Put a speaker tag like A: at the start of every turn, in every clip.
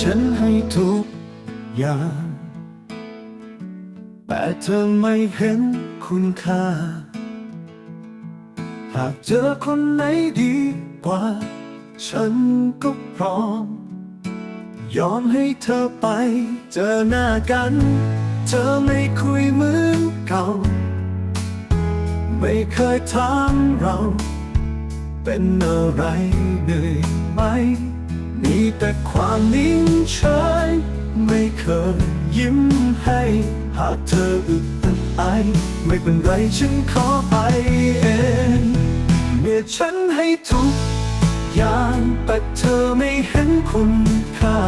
A: ฉันให้ทุกอย่าง แต่เธอไม่เห็นคุณค่า หากเจอคนไหนดีกว่า ฉันก็พร้อม ยอมให้เธอไปเจอหน้ากัน เธอไม่คุยเหมือนเก่า ไม่เคยถามเรา เป็นอะไรเหนื่อย แต่ความนิ่งเฉยไม่เคยยิ้มให้ หากเธออึดอัดไอ ไม่เป็นไรฉันขอไปเองเมื่อฉันให้ทุกอย่างแต่เธอไม่เห็นคุณค่า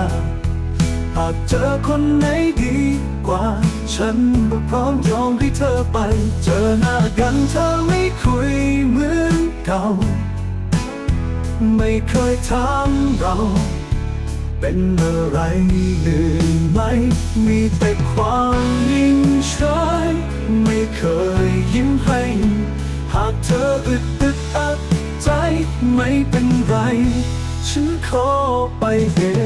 A: หากเจอคนไหนดีกว่า ฉันก็พร้อมยอมให้เธอไป เจอหน้ากันเธอไม่คุยเหมือนเก่า ไม่เคยถามเรา เป็นอะไรหนึ่งไหม มีแต่ความนิ่งเฉยไม่เคยยิ้มให้ หากเธออึดอึดอัดใจไม่เป็นไร ฉันขอไปเอง